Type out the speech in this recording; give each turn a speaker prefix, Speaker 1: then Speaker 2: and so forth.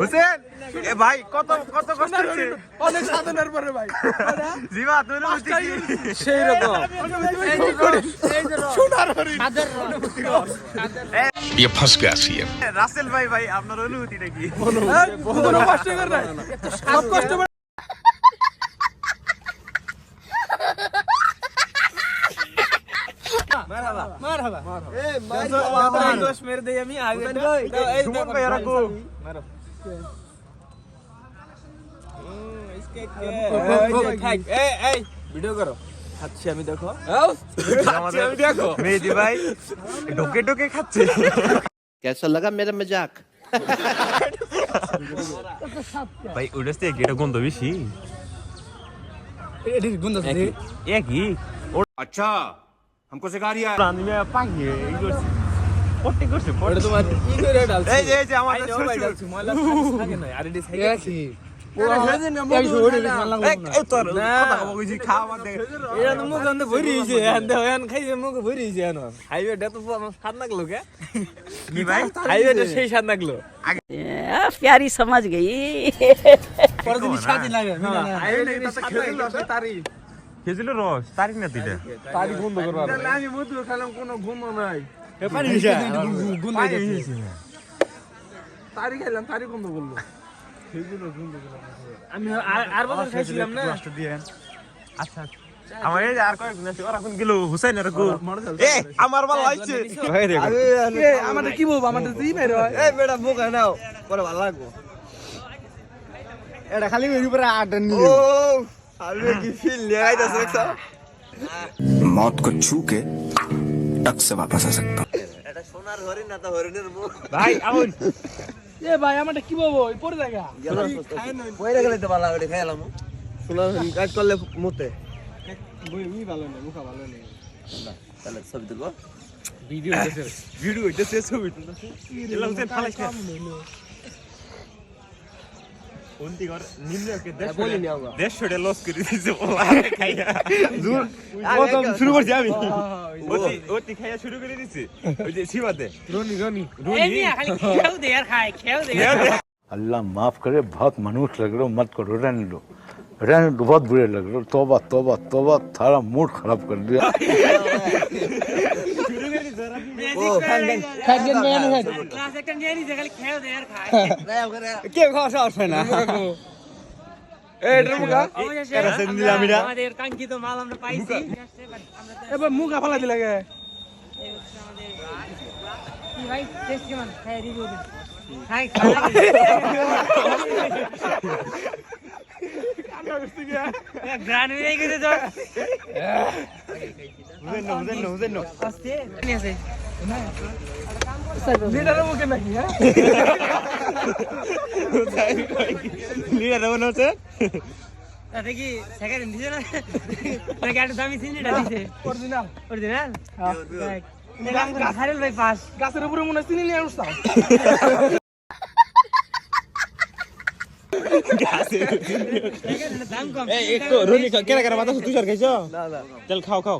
Speaker 1: হোসেন এ ভাই কত কত কষ্ট হচ্ছে
Speaker 2: অনেক সাধনার পরে ভাই
Speaker 1: জিবা তুই অনুভূতি কি
Speaker 2: সেই রকম সোনার হরিণ
Speaker 3: ये फंस गया सीएम
Speaker 1: রাসেল ভাই ভাই আপনার অনুভূতিটা কি
Speaker 2: কোনো কষ্ট করে নাই সব কষ্ট
Speaker 4: مرحبا مرحبا ايش مردي
Speaker 1: يمي جمهور يا
Speaker 4: رجو مرحبا খাচ্ছি আমি দেখো। দেখো।
Speaker 1: মেহেদি ভাই ঢোকে ঢোকে খাচ্ছে।
Speaker 5: কেসা লাগা মেরা মজাক
Speaker 1: ভাই ওটা এটা গন্ধ বেশি। একই
Speaker 3: আচ্ছা हमको सिखा रिया है
Speaker 1: প্রাণী পাখি এই করছে পট্টি করছে
Speaker 4: ওটা
Speaker 1: পট্টি।
Speaker 4: তোমার কি করে ডালছি
Speaker 1: এই যে এই যে
Speaker 4: আই
Speaker 1: আমাদের
Speaker 4: নো ভাই
Speaker 1: শ্বশুর।
Speaker 4: ডালছি ময়লা থাকে না আর এটি সাইকেল
Speaker 2: একই
Speaker 1: এই, এই তোর কথা কব কইছি খাওয়া বাদ দে।
Speaker 4: এটা তো মুখ আনতে ভরি হইছে এখন দেখো এখন খাইছে মুখ ভরি হইছে এখন হাইওয়েটা তো আমার স্বাদ লাগলো কে
Speaker 1: কি ভাই
Speaker 4: হাইওয়েটা সেই স্বাদ লাগলো
Speaker 6: प्यारी समझ गई
Speaker 1: খেজুরের রস? তারিখ না তুইটা
Speaker 4: তারি বন্ধ করবা আমি মধু খেলাম কোনো ঘুম নাই।
Speaker 2: পানি গুন্দ
Speaker 4: তারি খেলাম তারি বন্ধ করল। আমি আর- বছর খাইছিলাম না।
Speaker 1: আচ্ছা আমার এই যে আর কয়েকজন আছে ওরা কোন গেল? হুসাইন আর এ আমার ভালো হইছে ভাই
Speaker 2: আমাদের কি বলব? আমাদের
Speaker 4: বেটা মুখ নাও। পরে ভালো লাগবো। এটা খালি মেরি পরে আটা নিয়ে ও আমি কি ফিল নিয়ে আইতাছে দেখছো
Speaker 7: मौत को छू के टक से वापस आ सकता हूँ
Speaker 4: এটা সোনার হরিণ না তো হরিণের মুখ
Speaker 1: ভাই আউন
Speaker 2: এ ভাই আমাদের কি বলবো এই পরে দেখা
Speaker 4: পয়রা গেলে তো ভালো ওটা খাইলাম সোনার হরিণ কাজ করলে মুতে তাহলে ছবি তুলবো
Speaker 1: ভিডিও হইতেছে ভিডিও হইতেছে ছবি তুলতেছে এলা হুসাইন ফালাইছ না উন্তি ঘর নিম্ন কে দেশ
Speaker 4: বলি নি আমরা।
Speaker 1: দেশ ছড়ে লস করে দিছে ওলা খাইয়া জোর প্রথম শুরু করছি আমি ওতি ওতি খাইয়া শুরু করে দিছি ওই যে সীমাতে
Speaker 4: রনি রনি
Speaker 1: রুনি
Speaker 6: खेल दे यार खाए खेल दे
Speaker 8: अल्लाह माफ करे बहुत मनुष्य लग रहे हो मत करो रहने दो रहने दो बहुत बुरे लग रहे हो तोबा तोबा तोबा थारा मूड खराब कर दिया
Speaker 4: কেউ খাওয়া সাহস হয় না
Speaker 6: আমাদের কাঙ্ক্ষিত মাল আমরা পাইছি
Speaker 2: এবার মুখা ফালা দিলে আছে
Speaker 1: লিডার মনে হচ্ছে
Speaker 6: তাতে কি সেকেন্ড দিছে না নাকি একটা দামি সিনিটা দিছে
Speaker 2: অরিজিনাল
Speaker 6: অরিজিনাল হারেল ভাই পাস
Speaker 2: গাছের উপরে মনে চিনি নিয়ে
Speaker 1: মাথা তুষার খাইছো চল খাও খাও